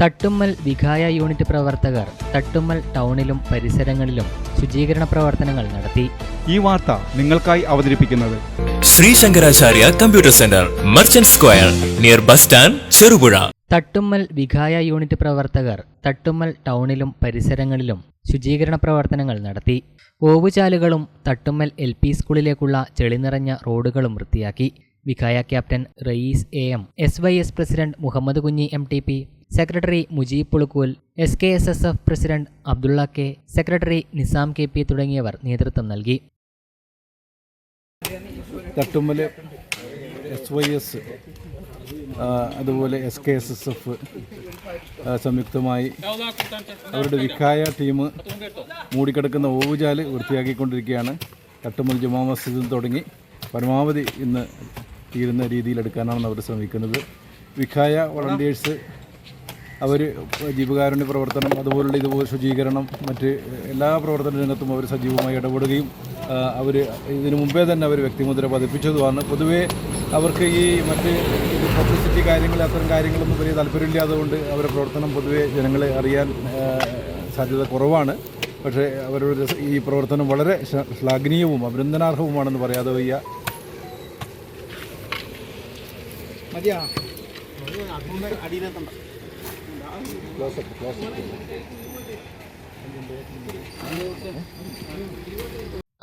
Thattummal Vikhaya unit പ്രവർത്തകർ തട്ടുമ്മൽ ടൗണിലും പരിസരങ്ങളിലും ശുചീകരണ പ്രവർത്തനങ്ങൾ നടത്തി. ഈ വാർത്ത നിങ്ങൾക്കായി അവതരിപ്പിക്കുന്നത് Shri Shankaracharya computer centre merchant square near bus stand Cherupuzha. Thattummal Vikhaya unit പ്രവർത്തകർ തട്ടുമ്മൽ ടൗണിലും പരിസരങ്ങളിലും ശുചീകരണ പ്രവർത്തനങ്ങൾ നടത്തി. ഓവുചാലുകളും തട്ടുമ്മൽ എൽ പി സ്കൂളിലേക്കുള്ള ചെളി നിറഞ്ഞ റോഡുകളും വൃത്തിയാക്കി. Vikhaya captain Rayees A M S Y S president Muhammad Kunhi M T P. Secretary Mujeeb Pulukkool S K S S F president Abdulla K secretary Nizam K P തുടങ്ങിയവർ നേതൃത്വം നൽകി. Thattummal S Y S അതുപോലെ S K S S F സംയുക്തമായി അവരുടെ Vikhaya team മൂടിക്കിടക്കുന്ന ഓവുചാൽ വൃത്തിയാക്കിക്കൊണ്ടിരിക്കുകയാണ്. Thattummal ജുമാ മസ്ജിദിൽ തുടങ്ങി. പരമാവധി ഇന്ന് തീരുന്ന രീതിയിലെടുക്കാനാണ് അവർ ശ്രമിക്കുന്നത്. വിഖായ വളണ്ടിയേഴ്സ് അവർ ജീവകാരുണ്യ പ്രവർത്തനം അതുപോലുള്ള ഇതുപോലെ ശുചീകരണം മറ്റ് എല്ലാ പ്രവർത്തന രംഗത്തും അവർ സജീവമായി ഇടപെടുകയും അവർ ഇതിനു മുമ്പേ തന്നെ അവർ വ്യക്തിമുദ്ര പതിപ്പിച്ചതുമാണ്. പൊതുവേ അവർക്ക് ഈ മറ്റ് പബ്ലിസിറ്റി കാര്യങ്ങൾ അത്തരം കാര്യങ്ങളൊന്നും വലിയ താല്പര്യമില്ലാത്തതുകൊണ്ട് അവരുടെ പ്രവർത്തനം പൊതുവേ ജനങ്ങളെ അറിയാൻ സാധ്യത കുറവാണ്. പക്ഷേ അവരുടെ ഈ പ്രവർത്തനം വളരെ ശ്ല- ശ്ലാഘനീയവും അഭിനന്ദനാർഹവുമാണെന്ന് പറയാതെ വയ്യ.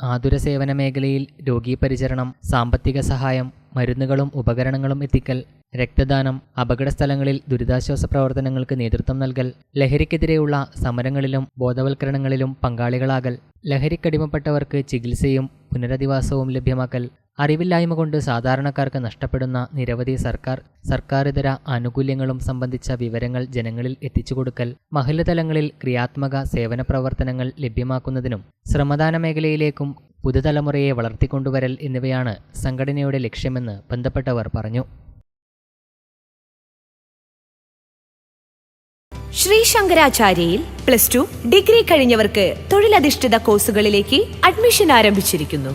ആതുര സേവന മേഖലയിൽ രോഗീ പരിചരണം സാമ്പത്തിക സഹായം മരുന്നുകളും ഉപകരണങ്ങളും എത്തിക്കൽ രക്തദാനം അപകടസ്ഥലങ്ങളിൽ ദുരിതാശ്വാസ പ്രവർത്തനങ്ങൾക്ക് നേതൃത്വം നൽകൽ ലഹരിക്കെതിരെയുള്ള സമരങ്ങളിലും ബോധവൽക്കരണങ്ങളിലും പങ്കാളികളാകൽ ലഹരിക്കടിമപ്പെട്ടവർക്ക് ചികിത്സയും പുനരധിവാസവും ലഭ്യമാക്കൽ അറിവില്ലായ്മ കൊണ്ട് സാധാരണക്കാർക്ക് നഷ്ടപ്പെടുന്ന നിരവധി സർക്കാർ സർക്കാരിതര ആനുകൂല്യങ്ങളും സംബന്ധിച്ച വിവരങ്ങൾ ജനങ്ങളിൽ എത്തിച്ചുകൊടുക്കൽ കൊടുക്കൽ തലങ്ങളിൽ ക്രിയാത്മക സേവന പ്രവർത്തനങ്ങൾ ലഭ്യമാക്കുന്നതിനും ശ്രമദാന മേഖലയിലേക്കും പുതുതലമുറയെ വളർത്തിക്കൊണ്ടുവരൽ എന്നിവയാണ് സംഘടനയുടെ ലക്ഷ്യമെന്ന് ബന്ധപ്പെട്ടവർ പറഞ്ഞു. ശ്രീ ശങ്കരാചാര്യയിൽ പ്ലസ് ടു ഡിഗ്രി കഴിഞ്ഞവർക്ക് തൊഴിലധിഷ്ഠിത കോഴ്സുകളിലേക്ക് അഡ്മിഷൻ ആരംഭിച്ചിരിക്കുന്നു.